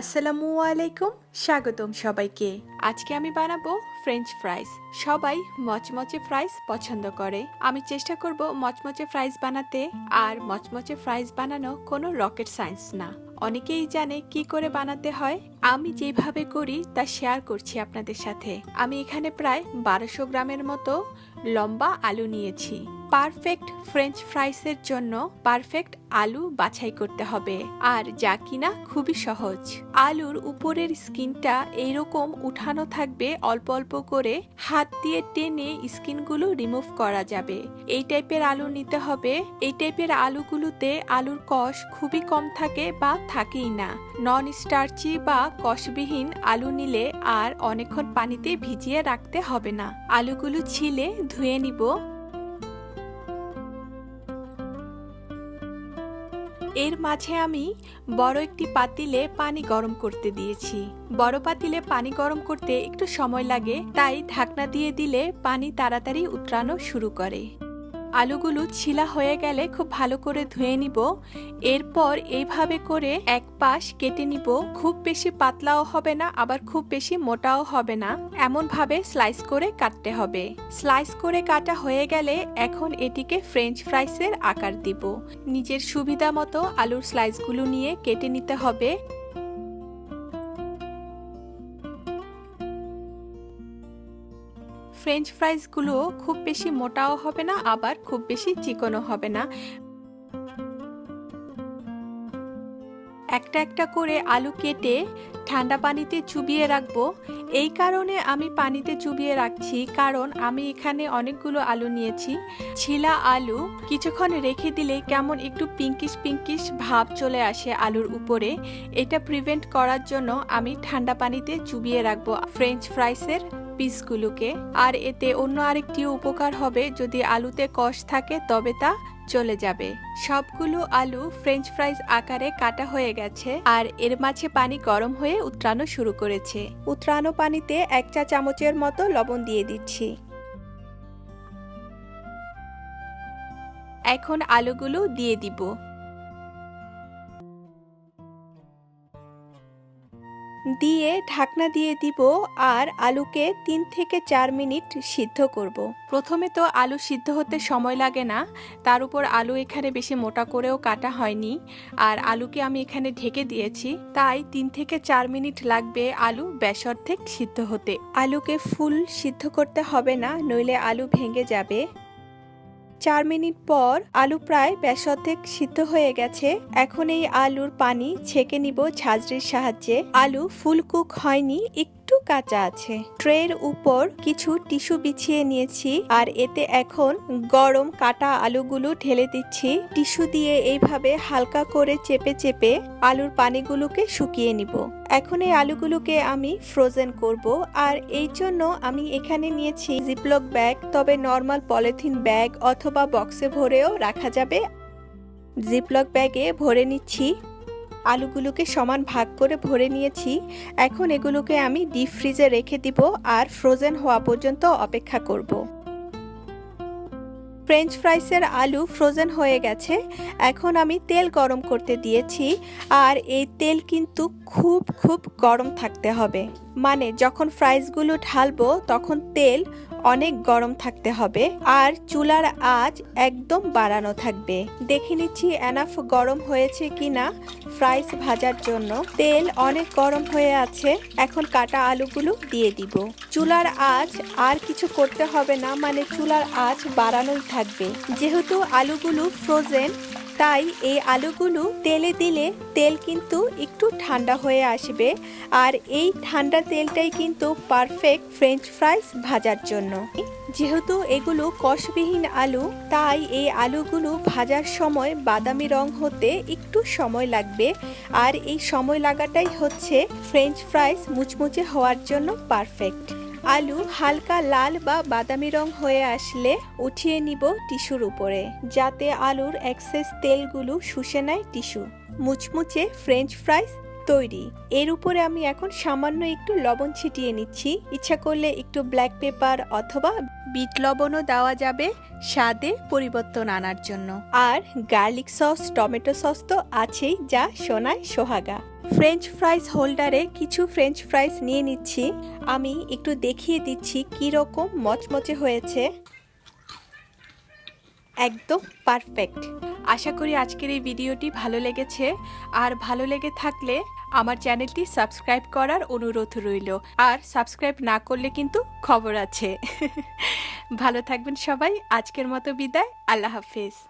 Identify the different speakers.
Speaker 1: আসসালামু আলাইকুম স্বাগতম সবাইকে।
Speaker 2: আজকে আমি বানাবো ফ্রেঞ্চ ফ্রাইস সবাই মচমচে ফ্রাইস পছন্দ করে। আমি চেষ্টা করব মচমচে ফ্রাইস বানাতে, আর মচমচে ফ্রাইস বানানো কোনো রকেট সায়েন্স না। অনেকেই জানে কি করে বানাতে হয়। আমি যেভাবে করি, তা শেয়ার করছি আপনাদের সাথে। আমি এখানে প্রায় বারোশো গ্রামের মতো লম্বা আলু নিয়েছি। পারফেক্ট ফ্রেঞ্চ ফ্রাইসের জন্য পারফেক্ট আলু বাছাই করতে হবে। আর যা কিনা খুবই সহজ। আলুর উপরের স্কিনটা এইরকম উঠানো থাকবে, অল্প অল্প করে হাত দিয়ে টেনে স্কিনগুলো রিমুভ করা যাবে। এই টাইপের আলু নিতে হবে। এই টাইপের আলুগুলোতে আলুর কষ খুবই কম থাকে বা থাকেই না। নন স্টার্চি বা কষবিহীন আলু নিলে আর অনেকক্ষণ পানিতে ভিজিয়ে রাখতে হবে না। আলুগুলো ছিলে, ধুয়ে নিব। এর মাঝে আমি বড় একটি পাতিলে পানি গরম করতে দিয়েছি। বড় পাতিলে পানি গরম করতে একটু সময় লাগে, তাই ঢাকনা দিয়ে দিলে পানি তাড়াতাড়ি উতরানো শুরু করে। আলুগুলো ছিলা হয়ে গেলে খুব ভালো করে ধুয়ে নিব। এরপর এইভাবে করে এক পাশ কেটে নিব। খুব বেশি পাতলাও হবে না, আবার খুব বেশি মোটাও হবে না। এমন ভাবে স্লাইস করে কাটতে হবে। স্লাইস করে কাটা হয়ে গেলে এখন এটিকে ফ্রেঞ্চ ফ্রাইসের আকার দিব। নিজের সুবিধা মতো আলুর স্লাইসগুলো নিয়ে কেটে নিতে হবে। ফ্রেঞ্চ ফ্রাইসগুলো খুব বেশি মোটাও হবে না, আবার খুব বেশি চিকনও হবে না। একটা একটা করে আলু কেটে ঠান্ডা পানিতে চুবিয়ে রাখব। এই কারণে আমি পানিতে চুবিয়ে রাখছি, কারণ আমি এখানে অনেকগুলো আলু নিয়েছি। ছিলা আলু কিছুক্ষণ রেখে দিলে কেমন একটু পিঙ্কিশ পিঙ্কিশ ভাব চলে আসে আলুর উপরে। এটা প্রিভেন্ট করার জন্য আমি ঠান্ডা পানিতে চুবিয়ে রাখব। ফ্রেঞ্চ ফ্রাইসের পিসগুলোকে, আর এতে অন্য আরেকটি উপকার হবে, যদি আলুতে কষ থাকে, তবে তা চলে যাবে। সবগুলো আলু ফ্রেঞ্চ ফ্রাইজ আকারে কাটা হয়ে গেছে, আর এর মাঝে পানি গরম হয়ে উতরানো শুরু করেছে। উতরানো পানিতে এক চা চামচের মতো লবণ দিয়ে দিচ্ছি। এখন আলুগুলো দিয়ে দিব। দিয়ে ঢাকনা দিয়ে দিব আর আলুকে তিন থেকে চার মিনিট সিদ্ধ করব। প্রথমে তো আলু সিদ্ধ হতে সময় লাগে না, তার উপর আলু এখানে বেশি মোটা করেও কাটা হয়নি, আর আলুকে আমি এখানে ঢেকে দিয়েছি, তাই তিন থেকে চার মিনিট লাগবে আলু বেসর্ধেক সিদ্ধ হতে আলুকে ফুল সিদ্ধ করতে হবে না, নইলে আলু ভেঙে যাবে চার মিনিট পর আলু প্রায় ব্যাসর্ধেক সিদ্ধ হয়ে গেছে। এখন এই আলুর পানি ছেঁকে নিব ঝাঁঝরির সাহায্যে। আলু ফুল কুক হয়নি, একটু কাঁচা আছে। ট্রের উপর কিছু টিস্যু বিছিয়ে নিয়েছি আর এতে এখন গরম কাটা আলুগুলো ঢেলে দিচ্ছি। টিস্যু দিয়ে এইভাবে হালকা করে চেপে চেপে আলুর পানিগুলোকে শুকিয়ে নিব। এখন এই আলুগুলোকে আমি ফ্রোজেন করব আর এই জন্য আমি এখানে নিয়েছি জিপলক ব্যাগ তবে নর্মাল পলিথিন ব্যাগ অথবা বক্সে ভরেও রাখা যাবে। জিপলক ব্যাগে ভরে নিচ্ছি। আলুগুলোকে সমান ভাগ করে ভরে নিয়েছি। এখন এগুলোকে আমি ডিপ ফ্রিজে রেখে দিব আর ফ্রোজেন হওয়া পর্যন্ত অপেক্ষা করব। ফ্রেঞ্চ ফ্রাইসের আলু ফ্রোজেন হয়ে গেছে। এখন আমি তেল গরম করতে দিয়েছি আর এই তেল কিন্তু খুব খুব গরম থাকতে হবে। মানে যখন ফ্রাইসগুলো ঢালবো, তখন তেল অনেক গরম থাকতে হবে আর চুলার আঁচ একদম বাড়ানো থাকবে। দেখে নিচ্ছি এনাফ গরম হয়েছে কিনা ফ্রাইস ভাজার জন্য। তেল অনেক গরম হয়ে আছে, এখন কাটা আলুগুলো দিয়ে দিব। চুলার আঁচ আর কিছু করতে হবে না মানে চুলার আঁচ বাড়ানোই থাকবে। যেহেতু আলুগুলো ফ্রোজেন তাই এই আলুগুলো তেলে দিলে তেল কিন্তু একটু ঠান্ডা হয়ে আসবে। আর এই ঠান্ডা তেলটাই কিন্তু পারফেক্ট ফ্রেঞ্চ ফ্রাইস ভাজার জন্য। যেহেতু এগুলো কষবিহীন আলু, তাই এই আলুগুলো ভাজার সময় বাদামি রং হতে একটু সময় লাগবে। আর এই সময় লাগাটাই হচ্ছে ফ্রেঞ্চ ফ্রাইস মুচমুচে হওয়ার জন্য পারফেক্ট আলু হালকা লাল বা বাদামি রং হয়ে আসলে উঠিয়ে নিব টিস্যুর উপরে, যাতে আলুর এক্সেস তেলগুলো শুষে নেয় টিস্যু। মুচমুচে ফ্রেঞ্চ ফ্রাইস তৈরি। এর উপরে আমি এখন সামান্য একটু লবণ ছিটিয়ে নিচ্ছি। ইচ্ছা করলে একটু ব্ল্যাক পেপার অথবা বিট লবণও দেওয়া যাবে স্বাদে পরিবর্তন আনার জন্য। আর গার্লিক সস টমেটো সস তো আছেই যা সোনায় সোহাগা। ফ্রেঞ্চ ফ্রাইস হোল্ডারে কিছু ফ্রেঞ্চ ফ্রাইস নিয়ে নিচ্ছি। আমি একটু দেখিয়ে দিচ্ছি কী রকম মচমচে হয়েছে। একদম পারফেক্ট
Speaker 1: আশা করি আজকের এই ভিডিওটি ভালো লেগেছে। আর ভালো লেগে থাকলে আমার চ্যানেলটি সাবস্ক্রাইব করার অনুরোধ রইল। আর সাবস্ক্রাইব না করলে কিন্তু খবর আছে। ভালো থাকবেন সবাই। আজকের মতো বিদায়। আল্লাহ হাফেজ।